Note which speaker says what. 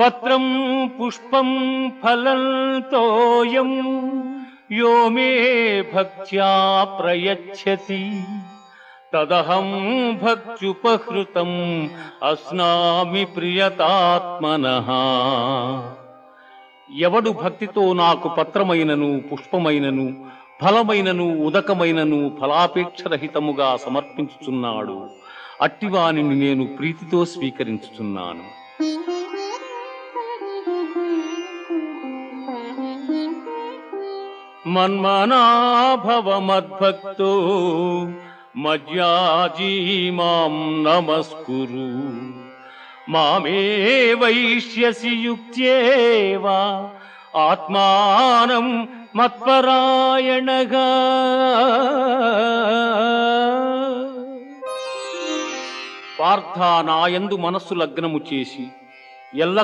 Speaker 1: పత్రం పుష్పం ఫలం తోయం యో మే భక్త్యా ప్రయచ్చతి. తదహం భక్త్యుపహృతం అస్నామి ప్రియతాత్మన. ఎవడు భక్తితో నాకు పత్రమైనను పుష్పమైనను ఫలమైనను ఉదకమైనను ఫలాపేక్షరహితముగా సమర్పించుచున్నాడు అట్టివానిని నేను ప్రీతితో స్వీకరించుచున్నాను. మన్మనాభవమద్భక్తో మజ్యాజీ మాం నమస్కురు. మామే వైష్యసి యుక్త్యేవా ఆత్మానం మత్పరాయణగా. పార్థ నాయందు మనస్సు లగ్నము చేసి ఎల్ల